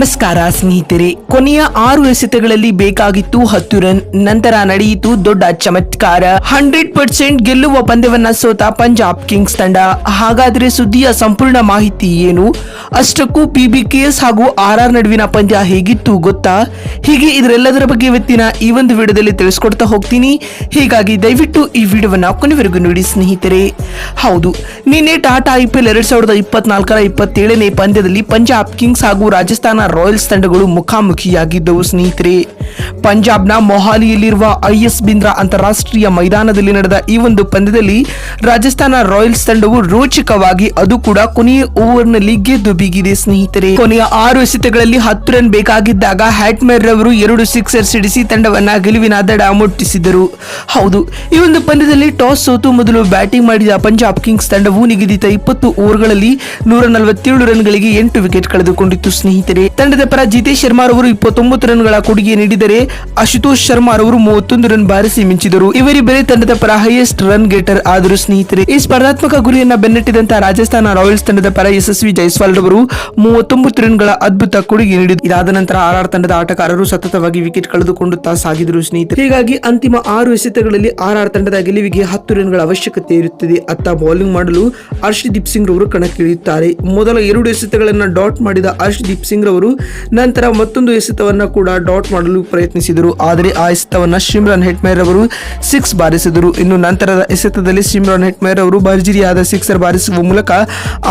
ನಮಸ್ಕಾರ ಸ್ನೇಹಿತರೆ. ಕೊನೆಯ ಆರು ಎಸೆತಗಳಲ್ಲಿ ಬೇಕಾಗಿತ್ತು ಹತ್ತು ರನ್ ನಂತರ ನಡೆಯಿತು ದೊಡ್ಡ ಚಮತ್ಕಾರ. ಹಂಡ್ರೆಡ್ ಪರ್ಸೆಂಟ್ ಗೆಲ್ಲುವ ಪಂದ್ಯವನ್ನ ಸೋತ ಪಂಜಾಬ್ ಕಿಂಗ್ಸ್ ತಂಡ. ಹಾಗಾದ್ರೆ ಸುದ್ದಿಯ ಸಂಪೂರ್ಣ ಮಾಹಿತಿ ಏನು? ಅಷ್ಟಕ್ಕೂ ಪಿಬಿಕೆಎಸ್ ಹಾಗೂ ಆರ್ ಆರ್ ನಡುವಿನ ಪಂದ್ಯ ಹೇಗಿತ್ತು ಗೊತ್ತಾ? ಹೀಗೆ ಇದರೆಲ್ಲದರ ಬಗ್ಗೆ ಇವತ್ತಿನ ಈ ಒಂದು ವಿಡಿಯೋದಲ್ಲಿ ತಿಳಿಸ್ಕೊಡ್ತಾ ಹೋಗ್ತೀನಿ. ಹೀಗಾಗಿ ದಯವಿಟ್ಟು ಈ ವಿಡಿಯೋವನ್ನ ಕೊನೆವರೆಗೂ ನೋಡಿ ಸ್ನೇಹಿತರೆ. ಹೌದು, ನಿನ್ನೆ ಟಾಟಾ ಐಪಿಎಲ್ ಎರಡ್ ಸಾವಿರದ ಇಪ್ಪತ್ನಾಲ್ಕರ ಇಪ್ಪತ್ತೇಳನೇ ಪಂದ್ಯದಲ್ಲಿ ಪಂಜಾಬ್ ಕಿಂಗ್ಸ್ ಹಾಗೂ ರಾಜಸ್ಥಾನ ರಾಯಲ್ಸ್ ತಂಡಗಳು ಮುಖಾಮುಖಿಯಾಗಿದ್ದವು ಸ್ನೇಹಿತರೆ. ಪಂಜಾಬ್ನ ಮೊಹಾಲಿಯಲ್ಲಿರುವ ಐಎಸ್ ಎಸ್ ಬಿಂದ್ರಾ ಅಂತಾರಾಷ್ಟ್ರೀಯ ಮೈದಾನದಲ್ಲಿ ನಡೆದ ಈ ಒಂದು ಪಂದ್ಯದಲ್ಲಿ ರಾಜಸ್ಥಾನ ರಾಯಲ್ಸ್ ತಂಡವು ರೋಚಕವಾಗಿ ಅದು ಕೂಡ ಕೊನೆಯ ಓವರ್ನಲ್ಲಿ ಗೆದ್ದು ಬೀಗಿದೆ, ಸ್ನೇಹಿತರೆ. ಕೊನೆಯ ಆರು ಎಸೆತಗಳಲ್ಲಿ ಹತ್ತು ರನ್ ಬೇಕಾಗಿದ್ದಾಗ ಹ್ಯಾಟ್ಮೇರ್ ಅವರು ಎರಡು ಸಿಕ್ಸರ್ ಸಿಡಿಸಿ ತಂಡವನ್ನ ಗೆಲುವಿನ ದಡ ಮುಟ್ಟಿಸಿದರು. ಹೌದು, ಈ ಒಂದು ಪಂದ್ಯದಲ್ಲಿ ಟಾಸ್ ಸೋತು ಮೊದಲು ಬ್ಯಾಟಿಂಗ್ ಮಾಡಿದ ಪಂಜಾಬ್ ಕಿಂಗ್ಸ್ ತಂಡವು ನಿಗದಿತ ಇಪ್ಪತ್ತು ಓವರ್ಗಳಲ್ಲಿ ನೂರ ನಲವತ್ತೇಳು ರನ್ಗಳಿಗೆ ಎಂಟು ವಿಕೆಟ್ ಕಳೆದುಕೊಂಡಿತ್ತು, ಸ್ನೇಹಿತರೆ. ತಂಡದ ಪರ ಜಿತೇಶ್ ಶರ್ಮಾ ರವರು ಇಪ್ಪತ್ತೊಂಬತ್ತು ರನ್ಗಳ ಕೊಡುಗೆ ನೀಡಿದರೆ ಅಶುತೋಷ್ ಶರ್ಮಾ ಅವರು ಮೂವತ್ತೊಂದು ರನ್ ಬಾರಿಸಿ ಮಿಂಚಿದರು. ಇವರಿಬ್ಬರೇ ತಂಡದ ಪರ ಹೈಯೆಸ್ಟ್ ರನ್ ಗೇಟರ್ ಆದರು ಸ್ನೇಹಿತರೆ. ಈ ಸ್ಪರ್ಧಾತ್ಮಕ ಗುರಿಯನ್ನ ಬೆನ್ನಟ್ಟಿದಂತಹ ರಾಜಸ್ಥಾನ ರಾಯಲ್ಸ್ ತಂಡದ ಪರ ಯಶಸ್ವಿ ಜೈಸ್ವಾಲ್ ರವರು ಮೂವತ್ತೊಂಬತ್ತು ರನ್ಗಳ ಅದ್ಭುತ ಕೊಡುಗೆ ನೀಡಿದರು. ಇದಾದ ನಂತರ ಆರ್ ಆರ್ ತಂಡದ ಆಟಗಾರರು ಸತತವಾಗಿ ವಿಕೆಟ್ ಕಳೆದುಕೊಂಡುತ್ತಾ ಸಾಗಿದರು ಸ್ನೇಹಿತರೆ. ಹೀಗಾಗಿ ಅಂತಿಮ ಆರು ಎಸೆತಗಳಲ್ಲಿ ಆರ್ ಆರ್ ತಂಡದ ಗೆಲುವಿಗೆ ಹತ್ತು ರನ್ಗಳ ಅವಶ್ಯಕತೆ ಇರುತ್ತದೆ. ಅತ್ತ ಬೌಲಿಂಗ್ ಮಾಡಲು ಹರ್ಷದೀಪ್ ಸಿಂಗ್ ರವರು ಕಣಕ್ಕಿಳಿಯುತ್ತಾರೆ. ಮೊದಲ ಎರಡು ಎಸೆತಗಳನ್ನು ಡಾಟ್ ಮಾಡಿದ ಹರ್ಷದೀಪ್ ಸಿಂಗ್ ರವರು ನಂತರ ಮತ್ತೊಂದು ಎಸೆತವನ್ನ ಕೂಡ ಡಾಟ್ ಮಾಡಲು ಪ್ರಯತ್ನಿಸಿದರು. ಆದರೆ ಆ ಎಸೆತವನ್ನು ಶಿಮ್ರಾನ್ ಹೆಟ್ಮೇರ್ ಅವರು ಸಿಕ್ಸ್ ಬಾರಿಸಿದರು. ಇನ್ನು ನಂತರದ ಎಸೆತದಲ್ಲಿ ಶಿಮ್ರಾನ್ ಹೆಟ್ಮೇರ್ ಅವರು ಭರ್ಜರಿಯಾದ ಸಿಕ್ಸರ್ ಬಾರಿಸುವ ಮೂಲಕ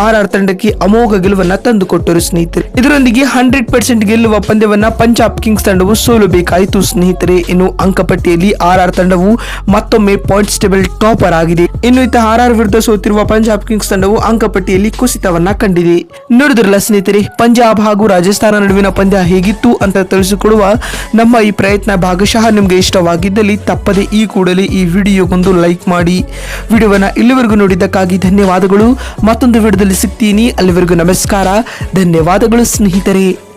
ಆರ್ ಆರ್ ತಂಡಕ್ಕೆ ಅಮೋಘ ಗೆಲುವನ್ನ ತಂದುಕೊಟ್ಟರು ಸ್ನೇಹಿತರೆ. ಇದರೊಂದಿಗೆ ಹಂಡ್ರೆಡ್ ಪರ್ಸೆಂಟ್ ಗೆಲ್ಲುವ ಪಂದ್ಯವನ್ನ ಪಂಜಾಬ್ ಕಿಂಗ್ಸ್ ತಂಡವು ಸೋಲಬೇಕಾಯಿತು ಸ್ನೇಹಿತರೆ. ಇನ್ನು ಅಂಕಪಟ್ಟಿಯಲ್ಲಿ ಆರ್ ಆರ್ ತಂಡವು ಮತ್ತೊಮ್ಮೆ ಪಾಯಿಂಟ್ಸ್ ಟೇಬಲ್ ಟಾಪರ್ ಆಗಿದೆ. ಇನ್ನು ಇತ್ತ ಆರ್ ಆರ್ ವಿರುದ್ಧ ಸೋತಿರುವ ಪಂಜಾಬ್ ಕಿಂಗ್ಸ್ ತಂಡವು ಅಂಕಪಟ್ಟಿಯಲ್ಲಿ ಕುಸಿತವನ್ನ ಕಂಡಿದೆ. ನೋಡಿದ್ರಲ್ಲ ಸ್ನೇಹಿತರೆ, ಪಂಜಾಬ್ ಹಾಗೂ ರಾಜಸ್ಥಾನ ನಡುವಿನ ಪಂದ್ಯ ಹೇಗಿತ್ತು ಅಂತ ತಿಳಿಸಿಕೊಡುವ ನಮ್ಮ ಈ ಪ್ರಯತ್ನ ಭಾಗಶಃ ನಿಮಗೆ ಇಷ್ಟವಾಗಿದ್ದಲ್ಲಿ ತಪ್ಪದೆ ಈ ಕೂಡಲೇ ಈ ವಿಡಿಯೋಗೊಂದು ಲೈಕ್ ಮಾಡಿ. ವಿಡಿಯೋವನ್ನು ಇಲ್ಲಿವರೆಗೂ ನೋಡಿದ್ದಕ್ಕಾಗಿ ಧನ್ಯವಾದಗಳು. ಮತ್ತೊಂದು ವಿಡಿಯೋದಲ್ಲಿ ಸಿಗ್ತೀನಿ. ಅಲ್ಲಿವರೆಗೂ ನಮಸ್ಕಾರ. ಧನ್ಯವಾದಗಳು ಸ್ನೇಹಿತರೆ.